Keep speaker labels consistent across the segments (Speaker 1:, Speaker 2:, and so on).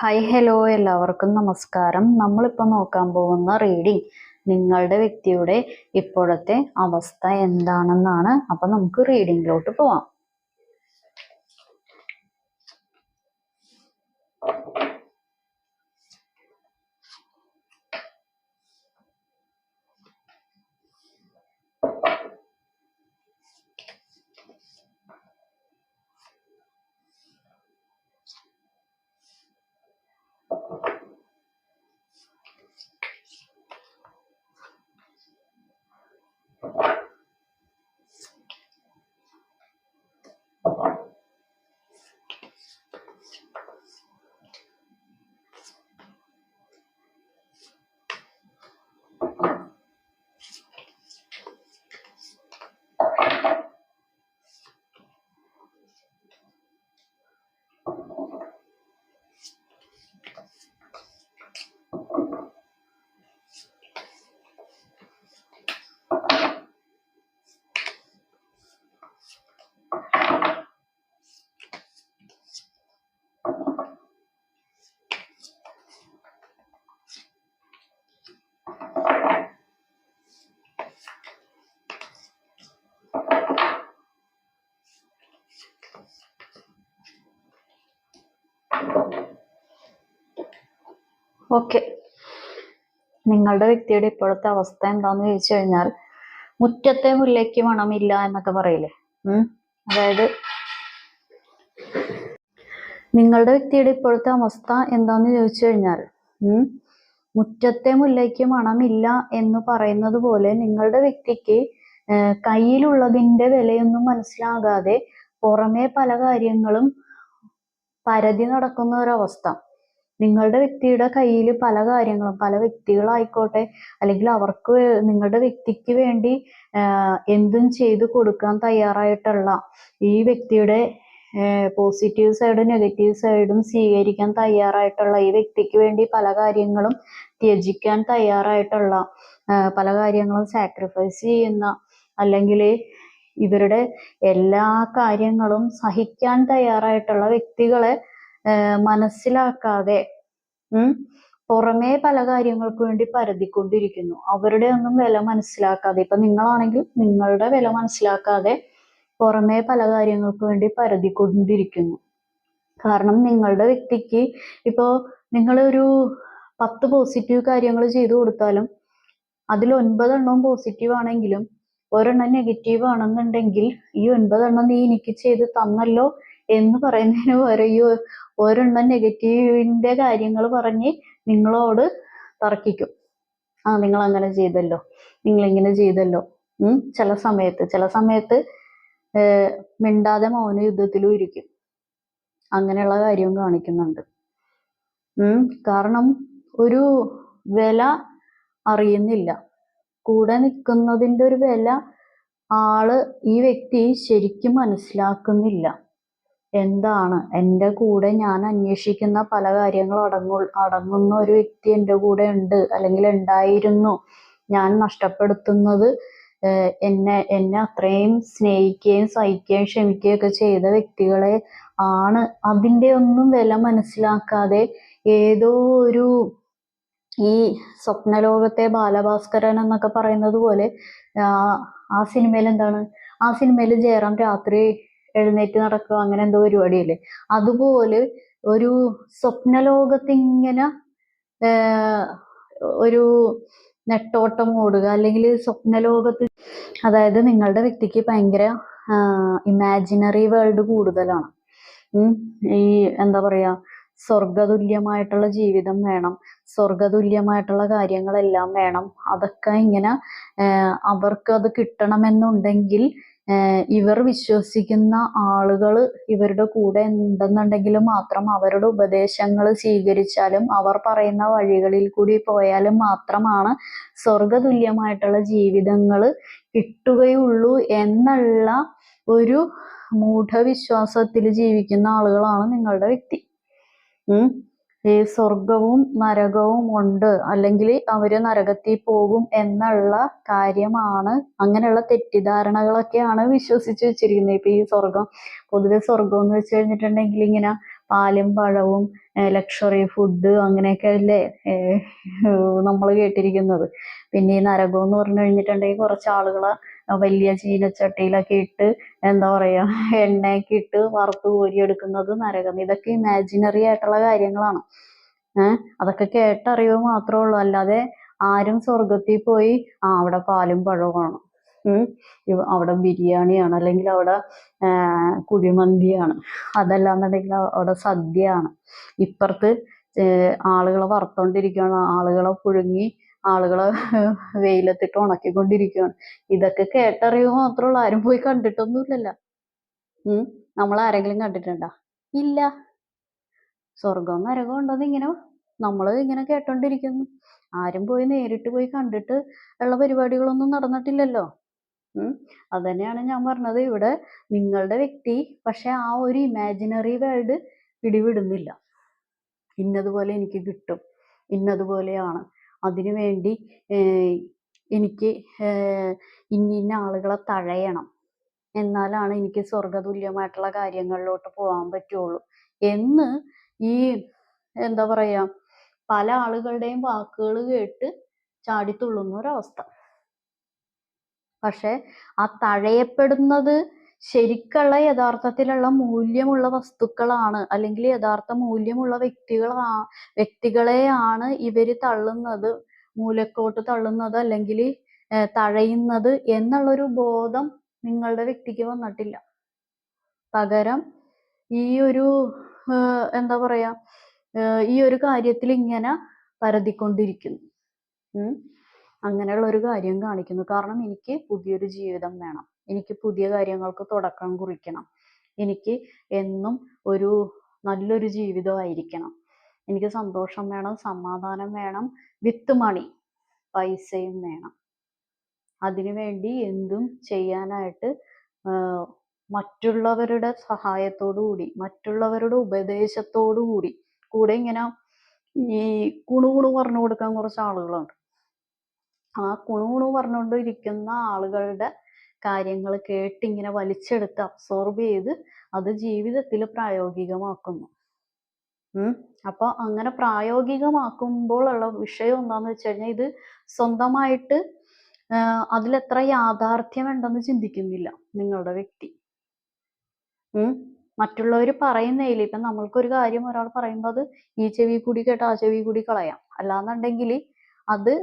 Speaker 1: Hi hello എല്ലാവർക്കും നമസ്കാരം. നമ്മളിപ്പോൾ നോക്കാൻ പോകുന്ന റീഡിംഗ് നിങ്ങളുടെ വ്യക്തിയുടെ ഇപ്പോഴത്തെ അവസ്ഥ എന്താണെന്നാണ്. അപ്പം നമുക്ക് റീഡിങ്ങിലോട്ട് പോവാം. ഓക്കെ നിങ്ങളുടെ വ്യക്തിയുടെ ഇപ്പോഴത്തെ അവസ്ഥ എന്താന്ന് ചോദിച്ചു കഴിഞ്ഞാൽ മുറ്റത്തെ മുല്ലയ്ക്ക് മണമില്ല എന്നൊക്കെ പറയില്ലേ? ഉം. അതായത് നിങ്ങളുടെ വ്യക്തിയുടെ ഇപ്പോഴത്തെ അവസ്ഥ എന്താന്ന് ചോദിച്ചു കഴിഞ്ഞാൽ ഉം മുറ്റത്തെ മുല്ലയ്ക്ക് മണമില്ല എന്ന് പറയുന്നത് പോലെ നിങ്ങളുടെ വ്യക്തിക്ക് കയ്യിലുള്ളതിന്റെ വിലയൊന്നും മനസ്സിലാകാതെ പുറമേ പല കാര്യങ്ങളും പരതി നടക്കുന്ന ഒരവസ്ഥ. നിങ്ങളുടെ വ്യക്തിയുടെ കയ്യിൽ പല കാര്യങ്ങളും പല വ്യക്തികളായിക്കോട്ടെ അല്ലെങ്കിൽ അവർക്ക് നിങ്ങളുടെ വ്യക്തിക്ക് വേണ്ടി എന്തും ചെയ്തു കൊടുക്കാൻ തയ്യാറായിട്ടുള്ള ഈ വ്യക്തിയുടെ പോസിറ്റീവ് സൈഡും നെഗറ്റീവ് സൈഡും സ്വീകരിക്കാൻ തയ്യാറായിട്ടുള്ള ഈ വ്യക്തിക്ക് വേണ്ടി പല കാര്യങ്ങളും ത്യജിക്കാൻ തയ്യാറായിട്ടുള്ള പല കാര്യങ്ങളും സാക്രിഫൈസ് ചെയ്യുന്ന അല്ലെങ്കിൽ ഇവരുടെ എല്ലാ കാര്യങ്ങളും സഹിക്കാൻ തയ്യാറായിട്ടുള്ള വ്യക്തികളെ മനസ്സിലാക്കാതെ ഉം പുറമേ പല കാര്യങ്ങൾക്ക് വേണ്ടി പരതിക്കൊണ്ടിരിക്കുന്നു. അവരുടെ ഒന്നും വില മനസ്സിലാക്കാതെ ഇപ്പൊ നിങ്ങളാണെങ്കിൽ നിങ്ങളുടെ വില മനസ്സിലാക്കാതെ പുറമേ പല കാര്യങ്ങൾക്ക് വേണ്ടി പരതിക്കൊണ്ടിരിക്കുന്നു. കാരണം നിങ്ങളുടെ വ്യക്തിക്ക് ഇപ്പോ നിങ്ങളൊരു പത്ത് പോസിറ്റീവ് കാര്യങ്ങൾ ചെയ്തു കൊടുത്താലും അതിൽ ഒൻപതെണ്ണവും പോസിറ്റീവ് ആണെങ്കിലും ഒരെണ്ണം നെഗറ്റീവ് ആണെന്നുണ്ടെങ്കിൽ ഈ ഒൻപതെണ്ണം നീ എനിക്ക് ചെയ്ത് തന്നല്ലോ എന്ന് പറയുന്നതിന് പകരം ഈ ഒരെണ്ണം നെഗറ്റീവിന്റെ കാര്യങ്ങൾ പറഞ്ഞ് നിങ്ങളോട് തർക്കിക്കും. ആ നിങ്ങൾ അങ്ങനെ ചെയ്തല്ലോ. നിങ്ങൾ ഇങ്ങനെ ചെയ്തല്ലോ ചില സമയത്ത്. ചില സമയത്ത് മിണ്ടാതെ മൗന യുദ്ധത്തിലും ഇരിക്കും. അങ്ങനെയുള്ള കാര്യവും കാണിക്കുന്നുണ്ട്. കാരണം ഒരു വില അറിയുന്നില്ല. കൂടെ നിൽക്കുന്നതിന്റെ ഒരു വില ആൾ ഈ വ്യക്തി ശരിക്കും മനസ്സിലാക്കുന്നില്ല. എന്താണ്? എന്റെ കൂടെ ഞാൻ അന്വേഷിക്കുന്ന പല കാര്യങ്ങളും അടങ്ങു അടങ്ങുന്ന ഒരു വ്യക്തി എന്റെ കൂടെ ഉണ്ട് അല്ലെങ്കിൽ ഉണ്ടായിരുന്നു. ഞാൻ നഷ്ടപ്പെടുത്തുന്നത് എന്നെ എന്നെ അത്രയും സ്നേഹിക്കുകയും സഹിക്കുകയും ക്ഷമിക്കുകയും ഒക്കെ ചെയ്ത വ്യക്തികളെ ആണ്. അതിന്റെ ഒന്നും വില മനസ്സിലാക്കാതെ ഏതോ ഒരു ഈ സ്വപ്നലോകത്തെ ബാലഭാസ്കരൻ എന്നൊക്കെ പറയുന്നത് പോലെ ആ സിനിമയിൽ എന്താണ്? ആ സിനിമയിൽ ജയറാം രാത്രി എഴുന്നേറ്റ് നടക്കുക അങ്ങനെ എന്തോ പരിപാടിയല്ലേ? അതുപോലെ ഒരു സ്വപ്നലോകത്തിങ്ങനെ ഒരു നെട്ടോട്ടം ഓടുക അല്ലെങ്കിൽ സ്വപ്നലോകത്ത് അതായത് നിങ്ങളുടെ വ്യക്തിക്ക് ഭയങ്കര ഇമാജിനറി വേൾഡ് കൂടുതലാണ്. ഈ എന്താ പറയാ സ്വർഗതുല്യമായിട്ടുള്ള ജീവിതം വേണം സ്വർഗതുല്യമായിട്ടുള്ള കാര്യങ്ങളെല്ലാം വേണം. അതൊക്കെ ഇങ്ങനെ അവർക്ക് അത് കിട്ടണമെന്നുണ്ടെങ്കിൽ ഇവർ വിശ്വസിക്കുന്ന ആളുകൾ ഇവരുടെ കൂടെ ഉണ്ടെന്നുണ്ടെങ്കിൽ മാത്രം അവരുടെ ഉപദേശങ്ങൾ സ്വീകരിച്ചാലും അവർ പറയുന്ന വഴികളിൽ കൂടി പോയാലും മാത്രമാണ് സ്വർഗതുല്യമായിട്ടുള്ള ജീവിതങ്ങൾ കിട്ടുകയുള്ളൂ എന്നുള്ള ഒരു മൂഢവിശ്വാസത്തിൽ ജീവിക്കുന്ന ആളുകളാണ് നിങ്ങളുടെ വ്യക്തി. സ്വർഗവും നരകവും ഉണ്ട്. അല്ലെങ്കിൽ അവർ നരകത്തിൽ പോകും എന്നുള്ള കാര്യമാണ് അങ്ങനെയുള്ള തെറ്റിദ്ധാരണകളൊക്കെയാണ് വിശ്വസിച്ച് വെച്ചിരിക്കുന്നത്. ഇപ്പൊ ഈ സ്വർഗം പൊതുവെ സ്വർഗം എന്ന് വെച്ച് കഴിഞ്ഞിട്ടുണ്ടെങ്കിൽ ഇങ്ങനെ പാലും പഴവും ലക്ഷറി ഫുഡ് അങ്ങനെയൊക്കെ അല്ലേ നമ്മൾ കേട്ടിരിക്കുന്നത്. പിന്നെ ഈ നരകം എന്ന് പറഞ്ഞു കഴിഞ്ഞിട്ടുണ്ടെങ്കിൽ കുറച്ച് ആളുകളെ വലിയ ചീനച്ചട്ടിയിലൊക്കെ ഇട്ട് എന്താ പറയാ എണ്ണയൊക്കെ ഇട്ട് വറുത്ത് കോരിയെടുക്കുന്നത് നരകം. ഇതൊക്കെ ഇമാജിനറി ആയിട്ടുള്ള കാര്യങ്ങളാണ്. ഏഹ് അതൊക്കെ കേട്ടറിവ് മാത്രമേ ഉള്ളൂ. അല്ലാതെ ആരും സ്വർഗത്തിൽ പോയി ആ അവിടെ പാലും പഴവുമാണ്. അവിടെ ബിരിയാണിയാണ് അല്ലെങ്കിൽ അവിടെ കുഴിമന്തിയാണ്. അതല്ലാന്നുണ്ടെങ്കിൽ അവിടെ സദ്യയാണ്. ഇപ്പുറത്ത് ആളുകളെ വറുത്തോണ്ടിരിക്കുകയാണ്. ആളുകളെ പുഴുങ്ങി ആളുകളെ വെയിലത്തിട്ട് ഉണക്കിക്കൊണ്ടിരിക്കുകയാണ് ഇതൊക്കെ കേട്ടറിയുക മാത്രമുള്ള ആരും പോയി കണ്ടിട്ടൊന്നുമില്ലല്ലോ. ഉം? നമ്മൾ ആരെങ്കിലും കണ്ടിട്ടുണ്ടോ? ഇല്ല. സ്വർഗം നരകം ഉണ്ടെന്ന് ഇങ്ങനെ നമ്മൾ ഇങ്ങനെ കേട്ടോണ്ടിരിക്കുന്നു. ആരും പോയി നേരിട്ട് പോയി കണ്ടിട്ട് ഉള്ള പരിപാടികളൊന്നും നടന്നിട്ടില്ലല്ലോ. അത് തന്നെയാണ് ഞാൻ പറഞ്ഞത്. ഇവിടെ നിങ്ങളുടെ വ്യക്തി പക്ഷെ ആ ഒരു ഇമാജിനറി വേൾഡ് പിടിവിടുന്നില്ല. ഇന്നതുപോലെ എനിക്ക് കിട്ടും. ഇന്നതുപോലെയാണ്. അതിനു വേണ്ടി എനിക്ക് ഇന്ന ഇന്ന ആളുകളെ തഴയണം. എന്നാലാണ് എനിക്ക് സ്വർഗതുല്യമായിട്ടുള്ള കാര്യങ്ങളിലോട്ട് പോകാൻ പറ്റുള്ളൂ. എന്ന് ഈ എന്താ പറയാ പല ആളുകളുടെയും വാക്കുകൾ കേട്ട് ചാടിത്തുള്ളുന്ന ഒരവസ്ഥ. പക്ഷെ ആ തഴയപ്പെടുന്നത് ശരിക്കുള്ള യഥാർത്ഥത്തിലുള്ള മൂല്യമുള്ള വസ്തുക്കളാണ് അല്ലെങ്കിൽ യഥാർത്ഥ മൂല്യമുള്ള വ്യക്തികളാ വ്യക്തികളെയാണ് ഇവർ തള്ളുന്നത് മൂലക്കോട്ട് തള്ളുന്നത് അല്ലെങ്കിൽ തഴയുന്നത് എന്നുള്ളൊരു ബോധം നിങ്ങളുടെ വ്യക്തിക്ക് വന്നിട്ടില്ല. പകരം ഈ ഒരു എന്താ പറയാ ഈ ഒരു കാര്യത്തിൽ ഇങ്ങനെ പരതിക്കൊണ്ടിരിക്കുന്നു. അങ്ങനെയുള്ള ഒരു കാര്യം കാണിക്കുന്നു. കാരണം എനിക്ക് പുതിയൊരു ജീവിതം വേണം. എനിക്ക് പുതിയ കാര്യങ്ങൾക്ക് തുടക്കം കുറിക്കണം. എനിക്ക് എന്നും ഒരു നല്ലൊരു ജീവിതമായിരിക്കണം എനിക്ക് സന്തോഷം വേണം സമാധാനം വേണം വിത്ത് മണി പൈസയും വേണം. അതിനുവേണ്ടി എന്തും ചെയ്യാനായിട്ട് മറ്റുള്ളവരുടെ സഹായത്തോടു കൂടി മറ്റുള്ളവരുടെ ഉപദേശത്തോടു കൂടി കൂടെ ഇങ്ങനെ ഈ കുണു കുണു പറഞ്ഞു കൊടുക്കാൻ കുറച്ച് ആളുകളുണ്ട്. ആ കുണു കുണു പറഞ്ഞുകൊണ്ടിരിക്കുന്ന ആളുകളുടെ കാര്യങ്ങൾ കേട്ടിങ്ങനെ വലിച്ചെടുത്ത് അബ്സോർബ് ചെയ്ത് അത് ജീവിതത്തിൽ പ്രായോഗികമാക്കുന്നു. അപ്പൊ അങ്ങനെ പ്രായോഗികമാക്കുമ്പോൾ ഉള്ള വിഷയം എന്താന്ന് വെച്ച് കഴിഞ്ഞാൽ ഇത് സ്വന്തമായിട്ട് അതിലെത്ര യാഥാർത്ഥ്യം ഉണ്ടെന്ന് ചിന്തിക്കുന്നില്ല നിങ്ങളുടെ വ്യക്തി. മറ്റുള്ളവർ പറയുന്നതിൽ ഇപ്പം നമ്മൾക്കൊരു കാര്യം ഒരാൾ പറയുമ്പോൾ അത് ഈ ചെവി കൂടി കേട്ട് ആ ചെവി കൂടി കളയാം. അല്ലാന്നുണ്ടെങ്കിൽ അത്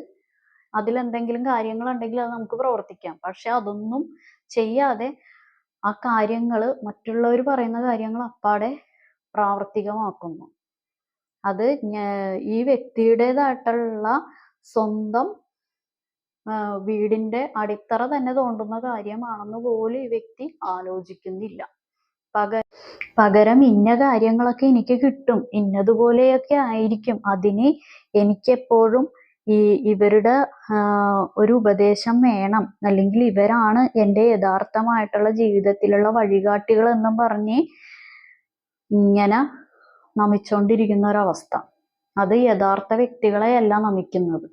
Speaker 1: അതിലെന്തെങ്കിലും കാര്യങ്ങളുണ്ടെങ്കിൽ അത് നമുക്ക് പ്രവർത്തിക്കാം. പക്ഷെ അതൊന്നും ചെയ്യാതെ ആ കാര്യങ്ങൾ മറ്റുള്ളവർ പറയുന്ന കാര്യങ്ങൾ അപ്പാടെ പ്രാവർത്തികമാക്കുന്നു. അത് ഈ വ്യക്തിയുടേതായിട്ടുള്ള സ്വന്തം വീടിന്റെ അടിത്തറ തന്നെ തോണ്ടുന്ന കാര്യമാണെന്ന് പോലും ഈ വ്യക്തി ആലോചിക്കുന്നില്ല. പക പകരം ഇന്ന കാര്യങ്ങളൊക്കെ എനിക്ക് കിട്ടും ഇന്നതുപോലെയൊക്കെ ആയിരിക്കും. അതിന് എനിക്കെപ്പോഴും ഈ ഇവരുടെ ഒരു ഉപദേശം വേണം. അല്ലെങ്കിൽ ഇവരാണ് എന്റെ യഥാർത്ഥമായിട്ടുള്ള ജീവിതത്തിലുള്ള വഴികാട്ടികൾ എന്നും പറഞ്ഞ് ഇങ്ങനെ നമിച്ചുകൊണ്ടിരിക്കുന്ന ഒരവസ്ഥ അത് യഥാർത്ഥ വ്യക്തികളെയല്ല നമിക്കുന്നത്.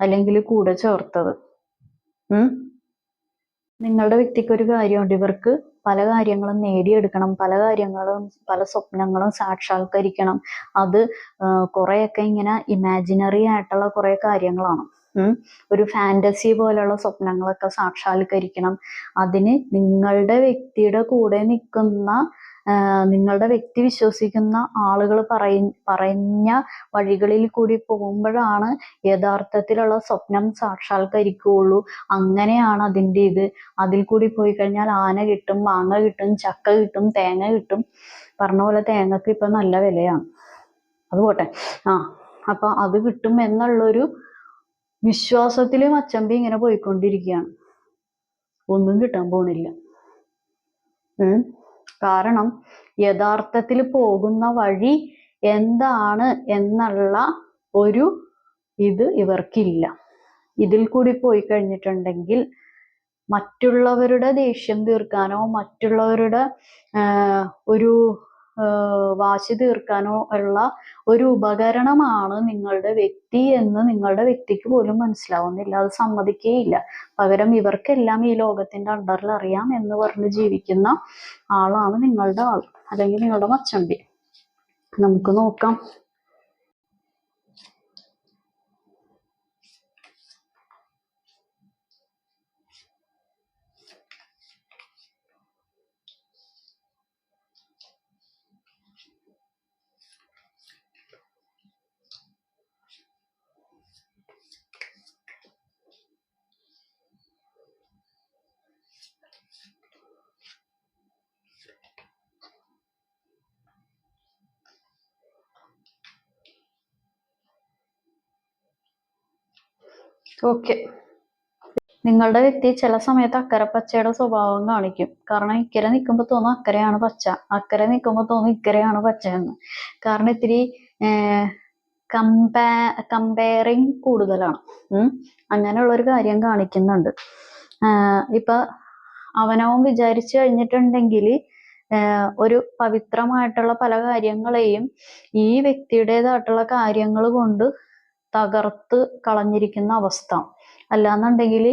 Speaker 1: അല്ലെങ്കിൽ കൂടെ ചേർത്തത്. നിങ്ങളുടെ വ്യക്തിക്ക് ഒരു കാര്യമുണ്ട്. ഇവർക്ക് പല കാര്യങ്ങളും നേടിയെടുക്കണം പല കാര്യങ്ങളും പല സ്വപ്നങ്ങളും സാക്ഷാത്കരിക്കണം. അത് കുറെയൊക്കെ ഇങ്ങനെ ഇമാജിനറി ആയിട്ടുള്ള കുറെ കാര്യങ്ങളാണ്. ഒരു ഫാന്റസി പോലുള്ള സ്വപ്നങ്ങളൊക്കെ സാക്ഷാത്കരിക്കണം. അതിന് നിങ്ങളുടെ വ്യക്തിയുടെ കൂടെ നിൽക്കുന്ന നിങ്ങളുടെ വ്യക്തി വിശ്വസിക്കുന്ന ആളുകൾ പറയ പറഞ്ഞ വഴികളിൽ കൂടി പോകുമ്പോഴാണ് യഥാർത്ഥത്തിലുള്ള സ്വപ്നം സാക്ഷാത്കരിക്കുകയുള്ളൂ. അങ്ങനെയാണ് അതിന്റെ ഇത്. അതിൽ കൂടി പോയി കഴിഞ്ഞാൽ ആന കിട്ടും മാങ്ങ കിട്ടും ചക്ക കിട്ടും തേങ്ങ കിട്ടും. പറഞ്ഞ പോലെ തേങ്ങക്ക് ഇപ്പൊ നല്ല വിലയാണ്. അത് പോട്ടെ. ആ അപ്പൊ അത് കിട്ടും എന്നുള്ളൊരു വിശ്വാസത്തിൽ മച്ചമ്പി ഇങ്ങനെ പോയിക്കൊണ്ടിരിക്കുകയാണ്. ഒന്നും കിട്ടാൻ പോണില്ല. കാരണം യഥാർത്ഥത്തിൽ പോകുന്ന വഴി എന്താണ് എന്നുള്ള ഒരു ഇത് ഇവർക്കില്ല. ഇതിൽ കൂടി പോയി കഴിഞ്ഞിട്ടുണ്ടെങ്കിൽ മറ്റുള്ളവരുടെ ദേഷ്യം തീർക്കാനോ മറ്റുള്ളവരുടെ ഒരു വാശി തീർക്കാനോ ഉള്ള ഒരു ഉപകരണമാണ് നിങ്ങളുടെ വ്യക്തി എന്ന് നിങ്ങളുടെ വ്യക്തിക്ക് പോലും മനസ്സിലാവുന്നില്ല. അത് സമ്മതിക്കേയില്ല. പകരം ഇവർക്കെല്ലാം ഈ ലോകത്തിന്റെ അണ്ടറിൽ അറിയാം എന്ന് പറഞ്ഞ് ജീവിക്കുന്ന ആളാണ് നിങ്ങളുടെ ആൾ അല്ലെങ്കിൽ നിങ്ങളുടെ മച്ചമ്പി. നമുക്ക് നോക്കാം. ഓക്കെ. നിങ്ങളുടെ വ്യക്തി ചില സമയത്ത് അക്കരെ പച്ചയുടെ സ്വഭാവം കാണിക്കും. കാരണം ഇക്കരെ നിൽക്കുമ്പോൾ തോന്നും അക്കരയാണ് പച്ച. അക്കരെ നിൽക്കുമ്പോൾ തോന്നും ഇക്കരയാണ് പച്ച എന്ന്. കാരണം ഇത്തിരി കമ്പാ കമ്പയറിങ് കൂടുതലാണ്. അങ്ങനെയുള്ള ഒരു കാര്യം കാണിക്കുന്നുണ്ട്. ഇപ്പൊ അവനവൻ വിചാരിച്ചു കഴിഞ്ഞിട്ടുണ്ടെങ്കിൽ ഒരു പവിത്രമായിട്ടുള്ള പല കാര്യങ്ങളെയും ഈ വ്യക്തിയുടേതായിട്ടുള്ള കാര്യങ്ങൾ കൊണ്ട് തകർത്ത് കളഞ്ഞിരിക്കുന്ന അവസ്ഥ. അല്ലാന്നുണ്ടെങ്കിൽ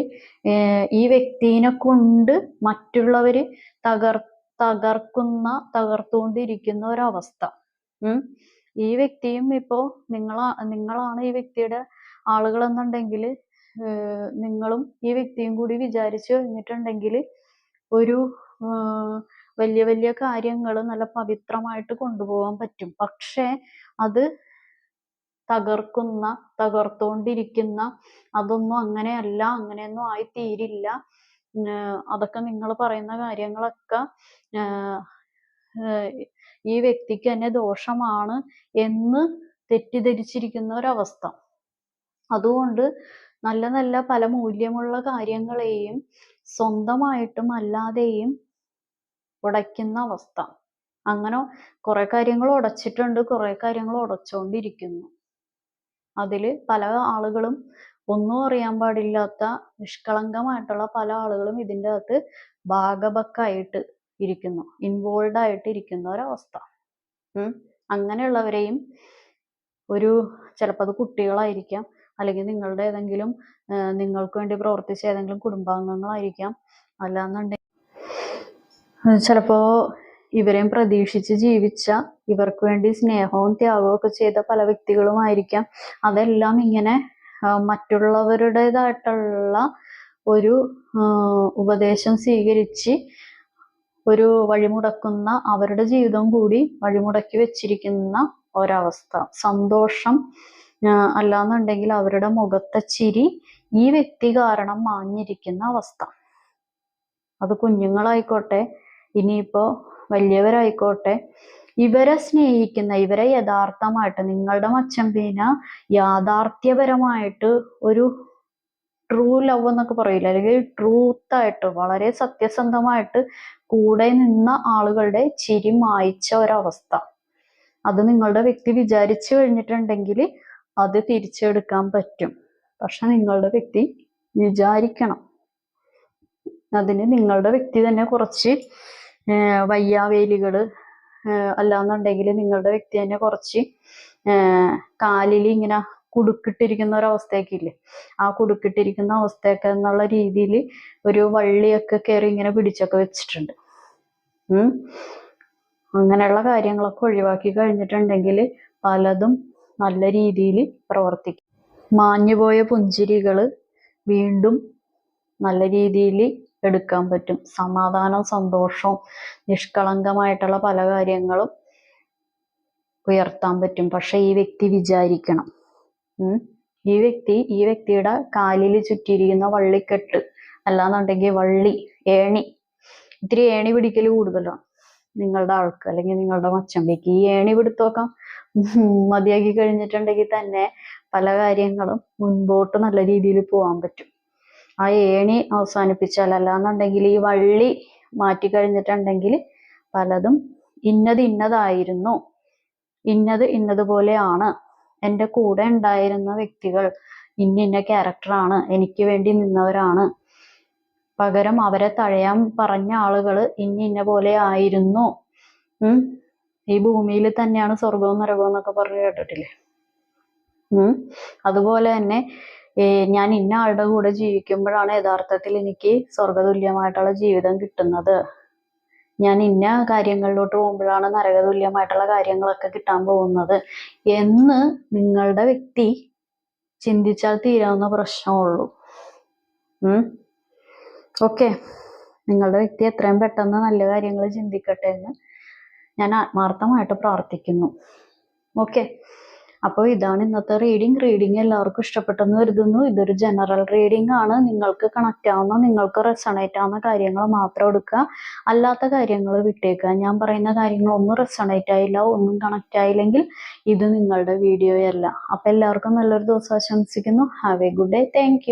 Speaker 1: ഈ വ്യക്തിനെ കൊണ്ട് മറ്റുള്ളവർ തകർ തകർക്കുന്ന തകർത്തുകൊണ്ടിരിക്കുന്ന ഒരവസ്ഥ. ഈ വ്യക്തിയും ഇപ്പോ നിങ്ങളാ നിങ്ങളാണ് ഈ വ്യക്തിയുടെ ആളുകൾ എന്നുണ്ടെങ്കിൽ നിങ്ങളും ഈ വ്യക്തിയും കൂടി വിചാരിച്ചു കഴിഞ്ഞിട്ടുണ്ടെങ്കിൽ ഒരു വലിയ വലിയ കാര്യങ്ങൾ നല്ല പവിത്രമായിട്ട് കൊണ്ടുപോകാൻ പറ്റും. പക്ഷേ അത് തകർക്കുന്ന തകർത്തോണ്ടിരിക്കുന്ന അതൊന്നും അങ്ങനെയല്ല അങ്ങനെയൊന്നും ആയി തീരില്ല ആഹ് അതൊക്കെ നിങ്ങൾ പറയുന്ന കാര്യങ്ങളൊക്കെ ഈ വ്യക്തിക്ക് തന്നെ ദോഷമാണ് എന്ന് തെറ്റിദ്ധരിച്ചിരിക്കുന്ന ഒരവസ്ഥ അതുകൊണ്ട് നല്ല നല്ല പല മൂല്യമുള്ള കാര്യങ്ങളെയും സ്വന്തമായിട്ടും അല്ലാതെയും ഉടയ്ക്കുന്ന അവസ്ഥ. അങ്ങനെ കുറെ കാര്യങ്ങൾ ഉടച്ചിട്ടുണ്ട് കുറെ കാര്യങ്ങൾ ഉടച്ചുകൊണ്ടിരിക്കുന്നു അതിൽ പല ആളുകളും ഒന്നും അറിയാൻ പാടില്ലാത്ത നിഷ്കളങ്കമായിട്ടുള്ള പല ആളുകളും ഇതിന്റെ അകത്ത് ഭാഗഭക്കായിട്ട് ഇരിക്കുന്നു. ഇൻവോൾവ് ആയിട്ട് ഇരിക്കുന്ന ഒരവസ്ഥ. അങ്ങനെയുള്ളവരെയും ഒരു ചിലപ്പോൾ അത് കുട്ടികളായിരിക്കാം. അല്ലെങ്കിൽ നിങ്ങളുടെ ഏതെങ്കിലും നിങ്ങൾക്ക് വേണ്ടി പ്രവർത്തിച്ച ഏതെങ്കിലും കുടുംബാംഗങ്ങളായിരിക്കാം. അല്ലാന്നുണ്ടെങ്കിൽ ചിലപ്പോ ഇവരെയും പ്രതീക്ഷിച്ച് ജീവിച്ച ഇവർക്ക് വേണ്ടി സ്നേഹവും ത്യാഗവും ഒക്കെ ചെയ്ത പല വ്യക്തികളുമായിരിക്കാം. അതെല്ലാം ഇങ്ങനെ മറ്റുള്ളവരുടേതായിട്ടുള്ള ഒരു ഉപദേശം സ്വീകരിച്ച് ഒരു വഴിമുടക്കുന്ന അവരുടെ ജീവിതം കൂടി വഴിമുടക്കി വെച്ചിരിക്കുന്ന ഒരവസ്ഥ. സന്തോഷം അല്ലാന്നുണ്ടെങ്കിൽ അവരുടെ മുഖത്തെ ചിരി ഈ വ്യക്തി കാരണം മാഞ്ഞിരിക്കുന്ന അവസ്ഥ. അത് കുഞ്ഞുങ്ങളായിക്കോട്ടെ ഇനിയിപ്പോ വലിയവരായിക്കോട്ടെ. ഇവരെ സ്നേഹിക്കുന്ന ഇവരെ യഥാർത്ഥമായിട്ട് നിങ്ങളുടെ മച്ചമ്പീന യാഥാർത്ഥ്യപരമായിട്ട് ഒരു ട്രൂ ലവ് എന്നൊക്കെ പറയില്ല? അല്ലെങ്കിൽ ട്രൂത്ത് ആയിട്ട് വളരെ സത്യസന്ധമായിട്ട് കൂടെ നിന്ന ആളുകളുടെ ചിരി മായിച്ച ഒരവസ്ഥ. അത് നിങ്ങളുടെ വ്യക്തി വിചാരിച്ചു കഴിഞ്ഞിട്ടുണ്ടെങ്കിൽ അത് തിരിച്ചെടുക്കാൻ പറ്റും. പക്ഷെ നിങ്ങളുടെ വ്യക്തി വിചാരിക്കണം. അതിന് നിങ്ങളുടെ വ്യക്തി തന്നെ കുറച്ച് ആഹ് അല്ലാന്നുണ്ടെങ്കിൽ നിങ്ങളുടെ വ്യക്തി തന്നെ കുറച്ച് കാലിൽ ഇങ്ങനെ കുടുക്കിട്ടിരിക്കുന്ന ഒരവസ്ഥയൊക്കെ ഇല്ലേ ആ കുടുക്കിട്ടിരിക്കുന്ന അവസ്ഥയൊക്കെ എന്നുള്ള രീതിയിൽ ഒരു വള്ളിയൊക്കെ കയറി ഇങ്ങനെ പിടിച്ചൊക്കെ വെച്ചിട്ടുണ്ട്. അങ്ങനെയുള്ള കാര്യങ്ങളൊക്കെ ഒഴിവാക്കി കഴിഞ്ഞിട്ടുണ്ടെങ്കിൽ പലതും നല്ല രീതിയിൽ പ്രവർത്തിക്കും. മാഞ്ഞുപോയ പുഞ്ചിരികൾ വീണ്ടും നല്ല രീതിയിൽ എടുക്കാൻ പറ്റും. സമാധാനവും സന്തോഷവും നിഷ്കളങ്കമായിട്ടുള്ള പല കാര്യങ്ങളും ഉയർത്താൻ പറ്റും. പക്ഷെ ഈ വ്യക്തി വിചാരിക്കണം. ഈ വ്യക്തി ഈ വ്യക്തിയുടെ കാലിൽ ചുറ്റിയിരിക്കുന്ന വള്ളിക്കെട്ട് അല്ലാന്നുണ്ടെങ്കിൽ വള്ളി ഏണി ഇത്തിരി ഏണി പിടിക്കൽ കൂടുതലാണ് നിങ്ങളുടെ ആൾക്ക് അല്ലെങ്കിൽ നിങ്ങളുടെ മച്ചമ്പേക്ക്. ഈ ഏണി പിടുത്തമൊക്കെ മതിയാക്കി കഴിഞ്ഞിട്ടുണ്ടെങ്കിൽ തന്നെ പല കാര്യങ്ങളും മുൻപോട്ട് നല്ല രീതിയിൽ പോകാൻ പറ്റും. ആ ഏണി അവസാനിപ്പിച്ചാൽ അല്ലാന്നുണ്ടെങ്കിൽ ഈ വള്ളി മാറ്റി കഴിഞ്ഞിട്ടുണ്ടെങ്കിൽ പലതും ഇന്നത് ഇന്നതായിരുന്നു. ഇന്നത് ഇന്നതുപോലെയാണ്. എന്റെ കൂടെ ഉണ്ടായിരുന്ന വ്യക്തികൾ ഇന്ന ഇന്ന ക്യാരക്ടറാണ്. എനിക്ക് വേണ്ടി നിന്നവരാണ്. പകരം അവരെ തഴയാൻ പറഞ്ഞ ആളുകൾ ഇന്ന ഇന്ന പോലെ ആയിരുന്നു. ഈ ഭൂമിയിൽ തന്നെയാണ് സ്വർഗവും നരകവും എന്നൊക്കെ പറഞ്ഞു കേട്ടിട്ടില്ലേ? അതുപോലെ തന്നെ ഞാൻ ഇന്ന ആളുടെ കൂടെ ജീവിക്കുമ്പോഴാണ് യഥാർത്ഥത്തിൽ എനിക്ക് സ്വർഗതുല്യമായിട്ടുള്ള ജീവിതം കിട്ടുന്നത്. ഞാൻ ഇന്ന കാര്യങ്ങളിലോട്ട് പോകുമ്പോഴാണ് നരകതുല്യമായിട്ടുള്ള കാര്യങ്ങളൊക്കെ കിട്ടാൻ പോകുന്നത്. എന്ന് നിങ്ങളുടെ വ്യക്തി ചിന്തിച്ചാൽ തീരാവുന്ന പ്രശ്നമുള്ളൂ. ഓക്കെ. നിങ്ങളുടെ വ്യക്തി എത്രയും പെട്ടെന്ന് നല്ല കാര്യങ്ങൾ ചിന്തിക്കട്ടെ എന്ന് ഞാൻ ആത്മാർത്ഥമായിട്ട് പ്രാർത്ഥിക്കുന്നു. ഓക്കെ. അപ്പോൾ ഇതാണ് ഇന്നത്തെ റീഡിംഗ് റീഡിംഗ് എല്ലാവർക്കും ഇഷ്ടപ്പെട്ടെന്ന് കരുതുന്നു. ഇതൊരു ജനറൽ റീഡിംഗ് ആണ്. നിങ്ങൾക്ക് കണക്ട് ആവുന്ന നിങ്ങൾക്ക് റെസണേറ്റ് ആവുന്ന കാര്യങ്ങൾ മാത്രം എടുക്കുക. അല്ലാത്ത കാര്യങ്ങൾ വിട്ടേക്കുക. ഞാൻ പറയുന്ന കാര്യങ്ങളൊന്നും റെസണേറ്റ് ആയില്ല ഒന്നും കണക്റ്റ് ആയില്ലെങ്കിൽ ഇത് നിങ്ങളുടെ വീഡിയോയല്ല അപ്പം എല്ലാവർക്കും നല്ലൊരു ദിവസം ആശംസിക്കുന്നു. Have a good day thank